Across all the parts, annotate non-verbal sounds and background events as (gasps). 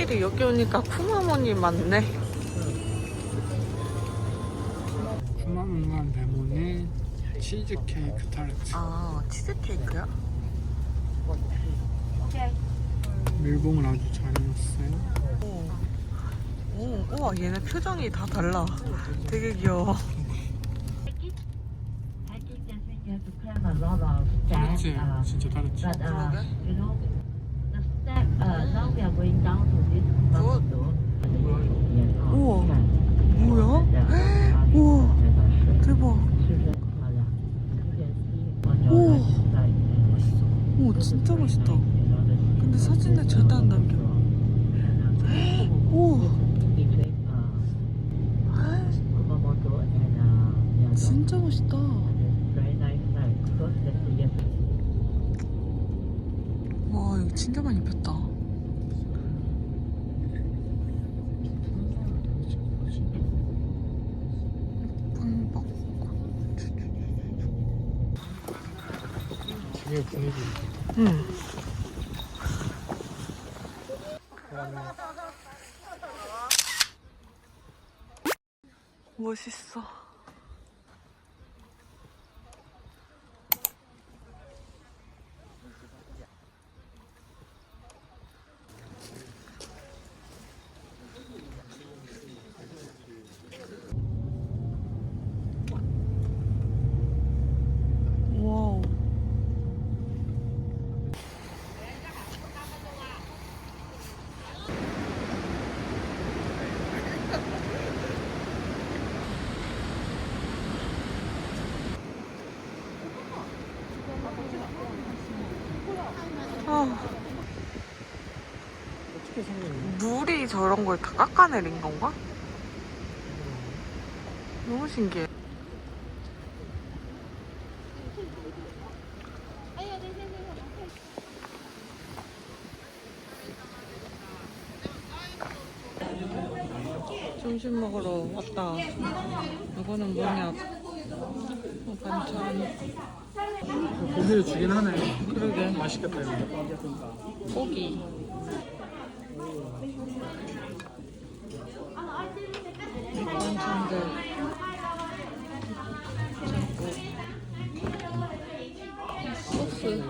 확실히 여기 오니까 쿠마몬이 많네. 쿠마문관 레몬의 치즈 케이크 타르트 아, 치즈 케이크야? 밀봉을 아주 잘 해놨어요 오. 오, 우와, 얘네 표정이 다 달라. 되게 귀여워. Uh, 진짜 uh, 그러게. you know, the step. Uh, now we are going down to this mountain. 우와. 뭐야? 우와. 대박. 우와. 오, 진짜 멋있다. 근데 사진에 절대 안 남겨. 오, 진짜 멋있다. 와, 여기 진짜 많이 폈다. 되게 분위기 응. 멋있어. 와우. 아, 어떻게 생겼냐 물이 저런 걸 다 깎아내린 건가? 너무 신기해. 점심 먹으러 왔다. 이거는 뭐냐? 어, 반찬. 고기를 주긴 하네 그러게. 맛있겠다 이거 고기. 반찬들. 소스.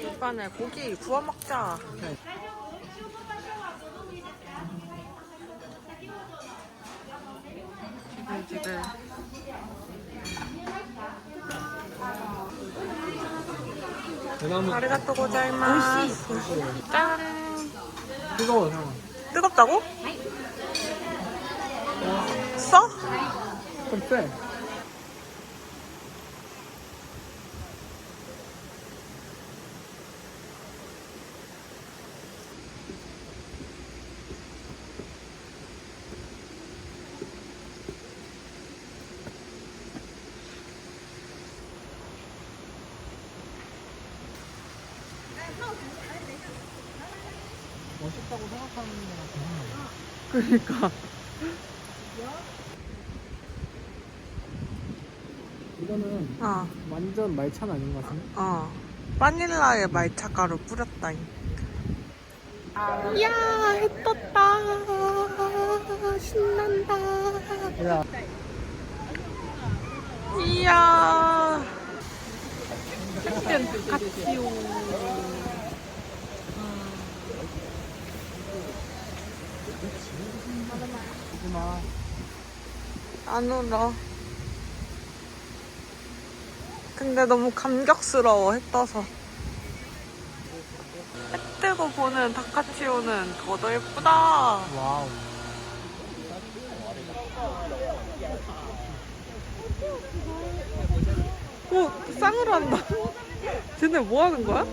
이번에 고기 구워 먹자. 지글지글. 대나무 아리가또 고자이마스. 짠. 뜨거워 형 뜨겁다고? 써? 좀 쎄. 멋있다고 생각하는 그러니까. 이거는 어, 완전 말찬 아닌 것 같은데? 어. 바닐라에 말차 가루 뿌렸다니. 이야, 해 떴다. 신난다. 야 이야. 캡틴 카 하지마 안 울어. 근데 너무 감격스러워, 해 떠서. 해 뜨고 보는 다카치오는 더더 예쁘다. 와우 오, 쌍으로 한다. (laughs) 쟤네 뭐 하는 거야?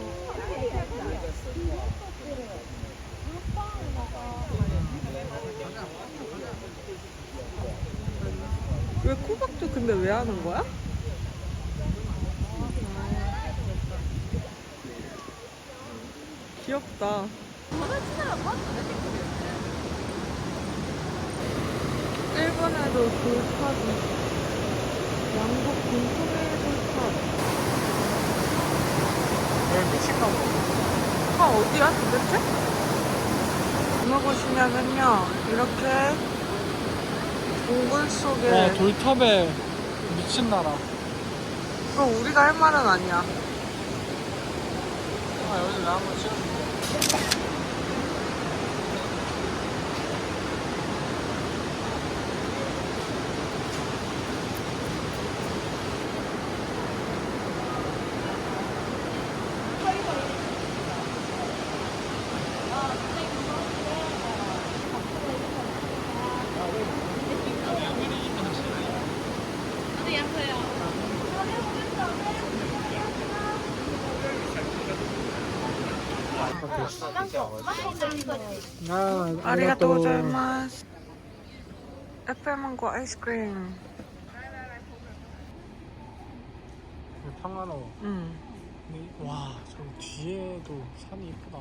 왜 코박도 근데 왜 하는 거야? 귀엽다. 일본에도 그 돌파지. 양복, 공통의 돌파. 네, 미식가고. 차 어디야 도대체? 오늘 보시면은요, 이렇게 동굴 속에 와 돌탑에 미친 나라. 그럼 우리가 할 말은 아니야 아 여기 나 한번 찍어 줄게. 아. 응 와, 저 뒤에도 산이 이쁘다.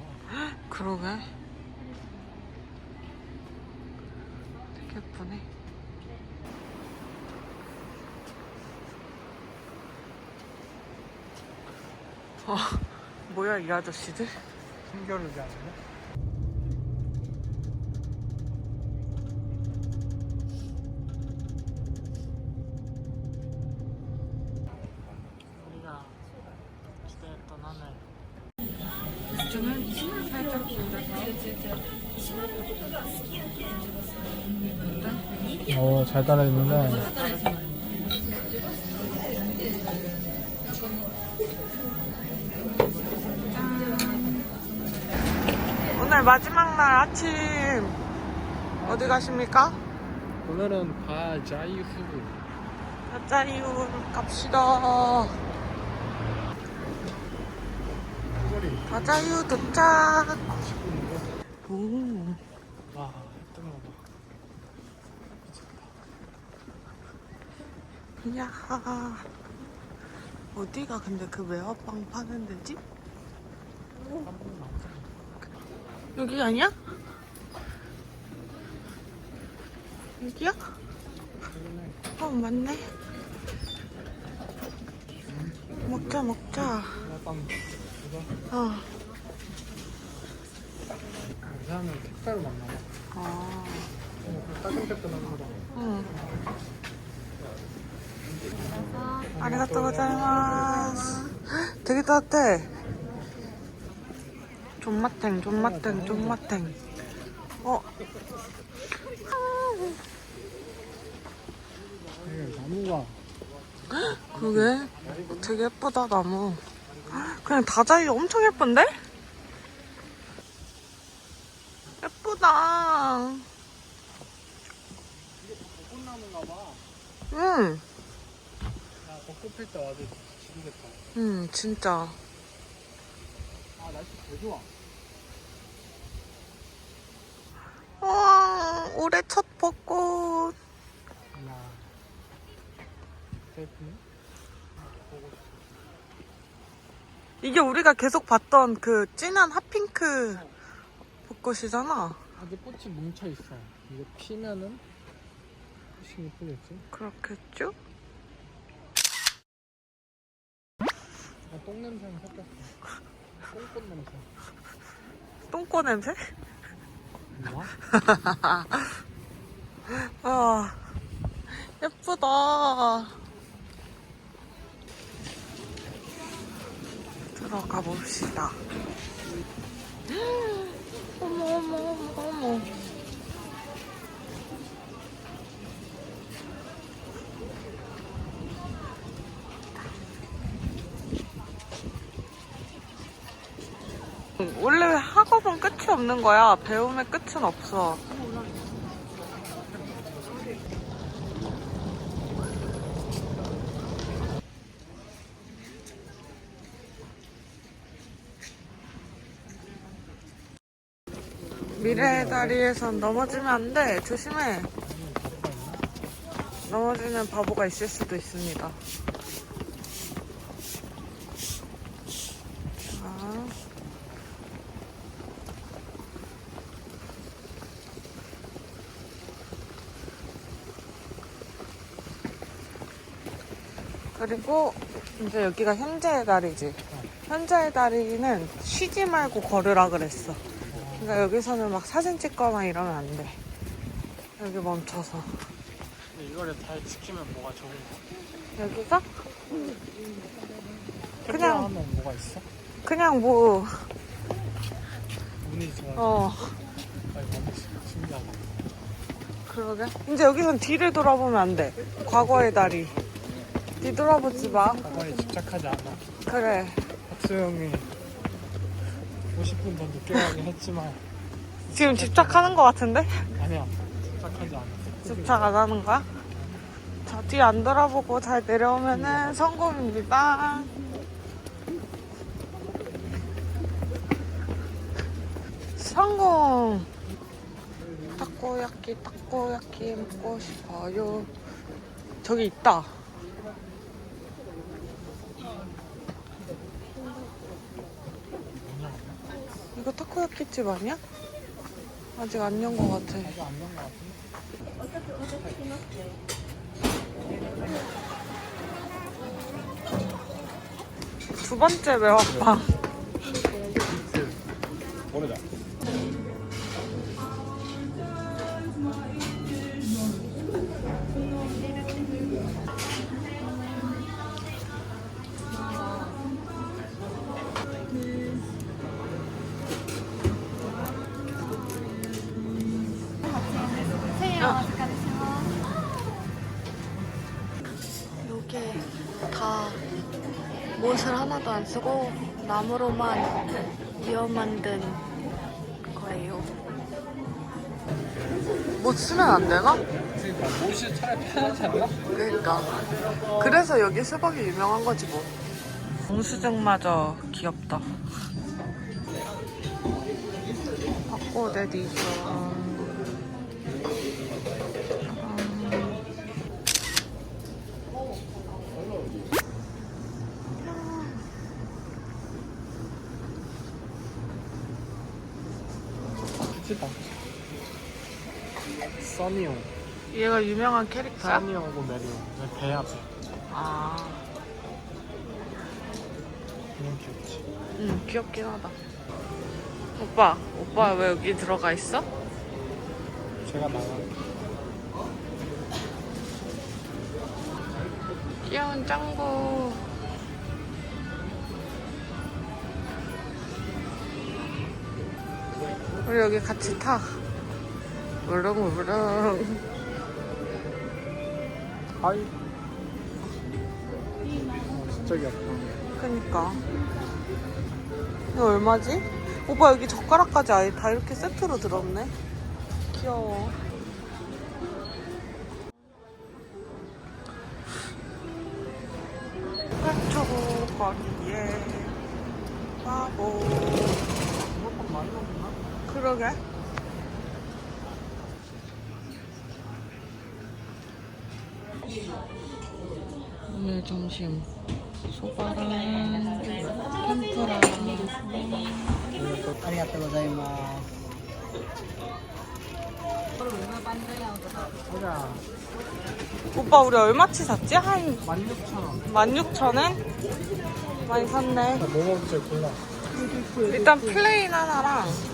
그러게 되게 예쁘네 어, 뭐야 이 아저씨들? 숨겨를 위하는데? 우리가 기대했던 하늘. 어, 잘 따라했는데. 오늘 마지막 날 아침 어디 가십니까? 오늘은 바자이후. 가짜이유 갑시다 가짜이유 도착 오 와, 뜨거워. 이야 어디가 근데 그 매화빵 파는 데지? 여기 아니야? 여기야? 어 맞네 먹자 먹자 어. 이 사람은 택배로 만나 봐. 아, 따끈따끈한 거다. 응. 아리가또 고자이마스 되게 따뜻해 존맛탱 존맛탱 존맛탱 어 이게 나무가 그게 되게 예쁘다 나무 그냥 다자이 엄청 예쁜데? 예쁘다 벚꽃나무인가 봐. 응, 야, 벚꽃 필 때 와도 지르겠다. 응 진짜 아, 날씨 개 좋아. 올해 첫 벚꽃. 이게 우리가 계속 봤던 그 진한 핫핑크 벚꽃이잖아 아직 꽃이 뭉쳐 있어. 이게 피면은 훨씬 예쁘겠지? 그렇겠죠? 아, 똥 냄새는 섞였어. 똥꽃 냄새. 똥꼬 냄새? 뭐야? (laughs) 아 예쁘다. 들어가 봅시다. (gasps) 어머 어머 어머 어머 원래 학업은 끝이 없는 거야 배움의 끝은 없어 미래의 다리에선 넘어지면 안 돼. 조심해. 넘어지는 바보가 있을 수도 있습니다. 그리고 이제 여기가 현재의 다리지. 현자의 다리는 쉬지 말고 걸으라 그랬어. 그러니까 여기서는 막 사진 찍거나 이러면 안 돼. 여기 멈춰서. 근데 이거를 잘 지키면 뭐가 좋은 거? 여기서? 그냥- 하면 뭐가 있어? 그냥 뭐, 운이 좋아. 어, 아니 너무 신기하다. 그러게. 이제 여기선 뒤를 돌아보면 안 돼. 과거의 다리. 뒤돌아보지 마. 과거에 집착하지 않아. 그래. 박수영이 50분 더 늦게 가긴 했지만 지금 집착하는 것 같은데? 아니야 집착하지 않아. 집착 안 하는 거야? 자, 뒤안 돌아보고 잘 내려오면은 성공입니다. 성공! 타코야끼, 타코야끼 먹고 싶어요. 저기 있다. 이거 타코야끼 집 아니야? 아직 안연것 같아. 아직 안된거 같은데? 두 번째 매화빵. 모르자. 못을 하나도 안 쓰고 나무로만 이어 만든 거예요. 못 쓰면 안 되나? 그러니까 옷이 차라리 편하지 않나? 그러니까. 그래서 여기 수박이 유명한 거지 뭐. 영수증마저 귀엽다. 바꿔 에디션. 그 치다. 써니오. 얘가 유명한 캐릭터야? 써니오고 메리오. 배 앞에. 아, 그냥 귀엽지. 응, 귀엽긴 하다. 오빠, 오빠 왜 여기 들어가 있어? 제가 나가. 귀여운 짱구. 우리 여기 같이 타. 하이. 어, 진짜 귀엽다. 그니까. 이거 얼마지? 오빠 여기 젓가락까지 아예 다 이렇게 세트로 들었네. 귀여워. 깜초고 거리에 바보. 이것도 많이 먹나? 그러게. 오늘 점심 소바랑 템프랑 아리가또 고자이마스 오빠 우리 얼마치 샀지? 한 16,000원 16,000원? 많이 샀네 뭐 먹을지 골라 일단 플레인 하나랑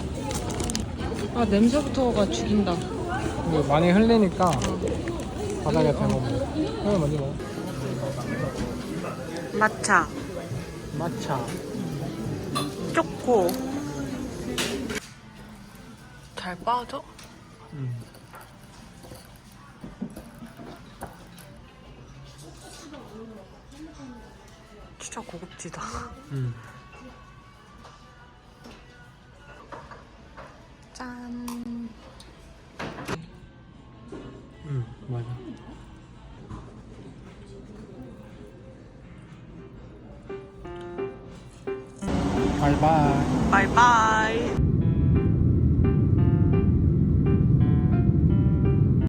아 냄새부터가 죽인다 이거 많이 흘리니까 바닥에 대고 이거 먼저 먹어. 마차 마차. 초코 잘 빠져? 음. 진짜 고급지다 음.